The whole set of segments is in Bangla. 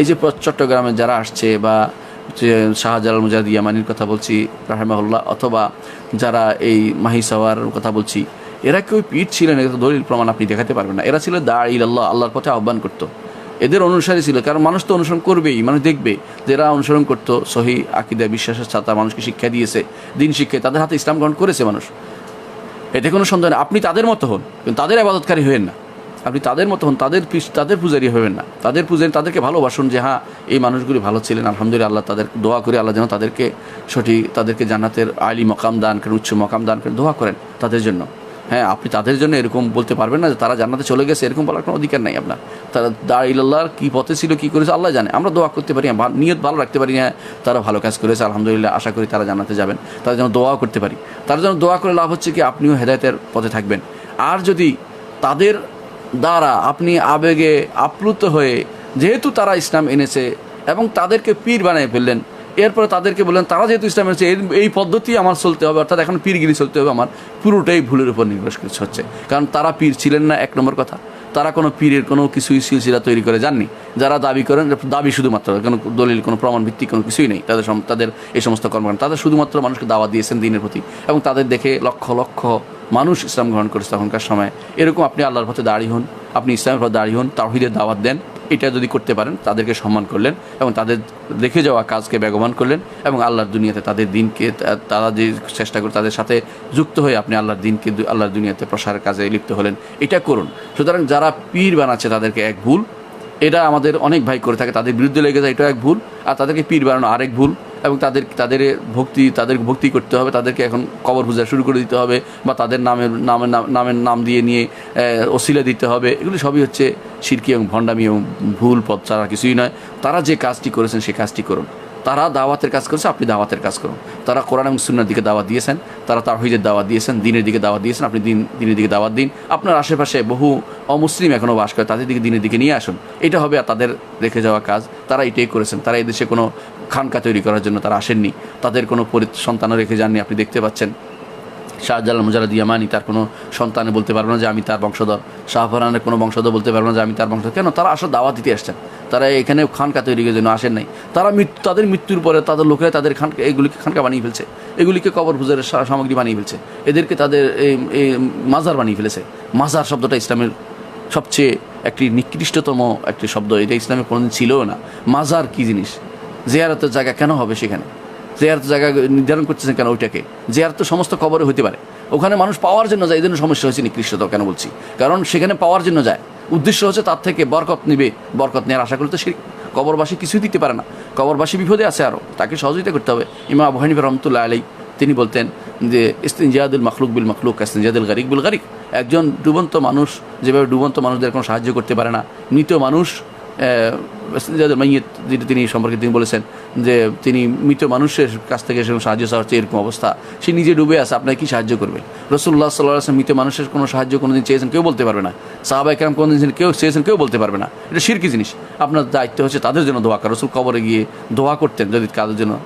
এই যে চট্টগ্রামে যারা আসছে বা যে শাহজালাল মুজাহিদ ইয়ামানির কথা বলছি, রাহেমাহুল্লাহ, অথবা যারা এই মাহি সাওয়ার কথা বলছি, এরা কেউ পীর ছিলেন এটা দলিল প্রমাণ আপনি দেখাতে পারবেন না। এরা ছিল দা আল্লাহ আল্লাহর পথে আহ্বান করতো। এদের অনুসারী ছিল, কারণ মানুষ তো অনুসরণ করবেই, মানুষ দেখবে যারা অনুসরণ করতো। সহি আকিদা, বিশ্বাসের ছাতা, মানুষকে শিক্ষা দিয়েছে, দিন শিক্ষায়, তাদের হাতে ইসলাম গ্রহণ করেছে মানুষ। এতে কোনো সন্দেহ নেই। আপনি তাদের মতো হন, কিন্তু তাদের আবাদতকারী হবেন না। আপনি তাদের মতো হন, তাদের তাদের পূজারি হবেন না। তাদের পূজারি তাদেরকে ভালোবাসুন যে হ্যাঁ এই মানুষগুলি ভালো ছিলেন, আলহামদুলিল্লাহ আল্লাহ তাদের, দোয়া করে আল্লাহ যেন তাদেরকে সঠিক, তাদেরকে জান্নাতের আইলি মকাম দান করেন, উচ্চ মকাম দান করেন, দোয়া করেন তাদের জন্য। হ্যাঁ আপনি তাদের জন্য এরকম বলতে পারবেন না যে, তারা জান্নাতে চলে গেছে, এরকম বলার কোনো অধিকার নাই আপনার। তারা দা ইল্লাহর কী পথে ছিল, কী করেছে, আল্লাহ জানে। আমরা দোয়া করতে পারি নিয়ত ভালো রাখতে পারি হ্যাঁ তারা ভালো কাজ করেছে, আলহামদুলিল্লাহ, আশা করি তারা জান্নাতে যাবেন। তারা যেন দোয়াও করতে পারি। তারা যেন দোয়া করে লাভ হচ্ছে কি, আপনিও হেদায়তের পথে থাকবেন। আর যদি তাদের দ্বারা আপনি আবেগে আপ্লুত হয়ে, যেহেতু তারা ইসলাম এনেছে এবং তাদেরকে পীর বানিয়ে ফেললেন, এরপরে তাদেরকে বললেন, তারা যেহেতু ইসলাম এনেছে, এই- পদ্ধতি আমার চলতে হবে, অর্থাৎ এখন পীরগিরি চলতে হবে, আমার পুরোটাই ভুলের উপর নির্ভর হচ্ছে। কারণ তারা পীর ছিলেন না, এক নম্বর কথা। তারা কোনো পীরের কোনো কিছুই সিলসিলা তৈরি করে যাননি। যারা দাবি করেন, দাবি শুধুমাত্র, কোনো দলিল, কোনো প্রমাণ ভিত্তিক কোনো কিছুই নেই। তাদের তাদের এই সমস্ত কর্মকাণ্ড, তাদের শুধুমাত্র মানুষকে দাওয়া দিয়েছেন দিনের প্রতি এবং তাদের দেখে লক্ষ লক্ষ মানুষ ইসলাম গ্রহণ করেছে তখনকার সময়। এরকম আপনি আল্লাহর পথে দাঁড়িয়ে হন, আপনি ইসলামের পথে দাঁড়িয়ে হন তাহিদের দাওয়াত দেন, এটা যদি করতে পারেন, তাদেরকে সম্মান করলেন এবং তাদের দেখে যাওয়া কাজকে বেগবান করলেন এবং আল্লাহর দুনিয়াতে তাদের দিনকে তারা যে চেষ্টা করে তাদের সাথে যুক্ত হয়ে আপনি আল্লাহর দিনকে, আল্লাহর দুনিয়াতে প্রসারের কাজে লিপ্ত হলেন, এটা করুন। সুতরাং যারা পীর বানাচ্ছে তাদেরকে এক ভুল, এটা আমাদের অনেক ভাই করে থাকে, তাদের বিরুদ্ধে লেগে যায় এটা এক ভুল, আর তাদেরকে পীর বানানো আরেক ভুল। এবং তাদের তাদের ভক্তি তাদের ভক্তি করতে হবে, তাদেরকে এখন কবর পূজা শুরু করে দিতে হবে বা তাদের নামের নামের নাম- নামের নাম দিয়ে নিয়ে ওসিলা দিতে হবে। এগুলি সবই হচ্ছে শিরকি এবং ভণ্ডামি এবং ভুল পথ ছাড়া কিছুই নয়। তারা যে কাজটি করেছেন সেই কাজটি করুন। তারা দাওয়াতের কাজ করেছে, আপনি দাওয়াতের কাজ করুন। তারা কোরআন এবং সুন্নার দিকে দাওয়াত দিয়েছেন, তারা তার তাহিদের দাওয়াত দিয়েছেন, দিনের দিকে দাওয়াত দিয়েছেন, আপনি দিন, দিনের দিকে দাওয়াত দিন। আপনার আশেপাশে বহু অমুসলিম এখনও বাস করে, তাদের দিকে, দিনের দিকে নিয়ে আসুন। এটা হবে তাদের রেখে যাওয়া কাজ। তারা এটাই করেছেন। তারা এই দেশে কোনো খানকা তৈরি করার জন্য তারা আসেননি। তাদের কোনো সন্তানও রেখে যাননি, আপনি দেখতে পাচ্ছেন। শাহজালাল মুজারাদ ইয়ামানি তার কোনো সন্তানে বলতে পারবে না যে আমি তার বংশধর। শাহফরানের কোনো বংশধর বলতে পারবে না যে আমি তার বংশধর। কেন? তারা আসলে দাওয়াত দিতে আসছেন তারা এখানে খানকা তৈরির জন্য আসেন নাই। তারা মৃত্যু তাদের মৃত্যুর পরে তাদের লোকেরা তাদের খান এগুলিকে খানকা বানিয়ে ফেলছে। এগুলিকে কবর পূজার সামগ্রী বানিয়ে ফেলছে। এদেরকে তাদের এই এই মাজার বানিয়ে ফেলেছে। মাজার শব্দটা ইসলামের সবচেয়ে একটি নিকৃষ্টতম একটি শব্দ। এটা ইসলামে কোনোদিন ছিলও না। মাজার কি জিনিস? জিয়ারতের জায়গা কেন হবে সেখানে? জেয়ারত জায়গা নির্ধারণ করতেছেন কেন ওইটাকে? জেয়ারত সমস্ত কবরে হতে পারে। ওখানে মানুষ পাওয়ার জন্য যায়, এই জন্য সমস্যা হয়েছে নিকৃষ্টতা কেন বলছি? কারণ সেখানে পাওয়ার জন্য যায়। উদ্দেশ্য হচ্ছে তার থেকে বরকত নিবে, বরকত নেওয়ার আশা করলে তো সেই কবরবাসী কিছুই দিতে পারে না। কবরবাসী বিপদে আছে আরও তাকে সহযোগিতা করতে হবে। ইমা আবু রহমতুল্লাহ আলাই তিনি বলতেন যে, ইস্তিনজাদুল মখলুক বিল মখলুক, ইস্তিনজাদুল গারিক বিল গারিক। একজন ডুবন্ত মানুষ, যেভাবে ডুবন্ত মানুষদের কোনো সাহায্য করতে পারে না, মৃত মানুষ মাইয়েত যেটা তিনি সম্পর্কে তিনি বলেছেন যে তিনি মৃত মানুষের কাছ থেকে সেরকম সাহায্য চাওয়া হচ্ছে এরকম অবস্থা। সে নিজে ডুবে আছে আপনাকে কী সাহায্য করবে? রসুল্লাহ সাল্লাহ আসলাম মৃত মানুষের কোনো সাহায্য কোনোদিন চেয়েছেন কেউ বলতে পারবে না। সাহাবাই কেরাম কোনোদিন কেউ চেয়েছেন কেউ বলতে পারবে না। এটা শিরকি জিনিস। আপনার দায়িত্ব হচ্ছে তাদের জন্য দোয়া করা। রসুল কবরে গিয়ে দোয়া করতেন যদি কাদের জন্য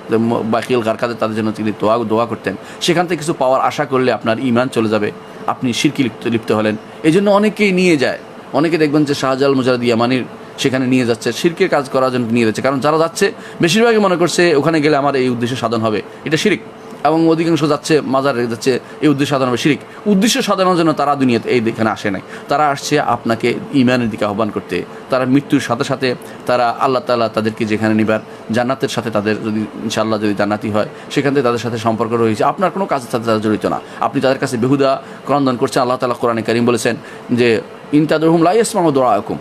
বাকিল কার কাদের, তাদের জন্য তিনি দোয়া দোয়া করতেন। সেখান থেকে কিছু পাওয়ার আশা করলে আপনার ইমান চলে যাবে। আপনি শিরকি লিপ্ত লিপ্ত হলেন। এই জন্য অনেকেই নিয়ে যায়। অনেকে দেখবেন যে শাহজাল মুজারদ ইয়ামানির সেখানে নিয়ে যাচ্ছে, শিরকের কাজ করার জন্য নিয়ে যাচ্ছে। কারণ যারা যাচ্ছে, বেশিরভাগই মনে করছে, ওখানে গেলে আমার এই উদ্দেশ্য সাধন হবে। এটা শিরিক। এবং অধিকাংশ যাচ্ছে, মাজারে যাচ্ছে, এই উদ্দেশ্য সাধন হবে। শিরিক। উদ্দেশ্য সাধনের জন্য তারা দুনিয়াতে এই এখানে আসে নাই। তারা আসছে আপনাকে ইমানের দিকে আহ্বান করতে। তারা মৃত্যুর সাথে সাথে তারা আল্লাহ তালা তাদেরকে যেখানে নিবার, জান্নাতের সাথে তাদের যদি, ইনশাআল্লাহ যদি জান্নাতি হয়, সেখান থেকে তাদের সাথে সম্পর্ক রয়েছে। আপনার কোনো কাজের সাথে তারা জড়িত না। আপনি তাদের কাছে বেহুদা ক্রন্দন করছেন। আল্লাহ তালা কোরআনে করিম বলেছেন যে ইনতাদুরহুম লাইসমাহ দোয়া হুকুম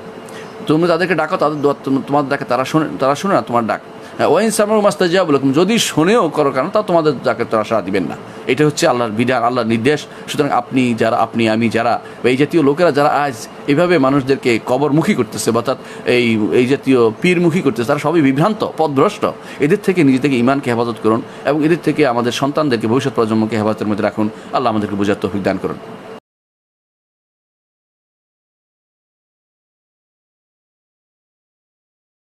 তুমি তাদেরকে ডাকো তাদের তোমার ডাকে তারা শোনে তারা শোনে না তোমার ডাক। হ্যাঁ, ওয়াইন সামার মাস্তা যা বলে যদি শোনেও করো কারণ তা তোমাদের ডাকে তারা সারা দিবেন না। এটা হচ্ছে আল্লাহর বিধান আল্লাহর নির্দেশ। সুতরাং আপনি যারা আপনি আমি যারা এই জাতীয় লোকেরা যারা আজ এভাবে মানুষদেরকে কবরমুখী করতেছে অর্থাৎ এই এই জাতীয় পীরমুখী করতেছে তারা সবই বিভ্রান্ত পদভ্রষ্ট। এদের থেকে নিজে থেকে ইমানকে হেফাজত করুন এবং এদের থেকে আমাদের সন্তানদেরকে ভবিষ্যৎ প্রজন্মকে হেফাজতের মধ্যে রাখুন। আল্লাহ আমাদেরকে বোঝার তৌফিক দান করুন।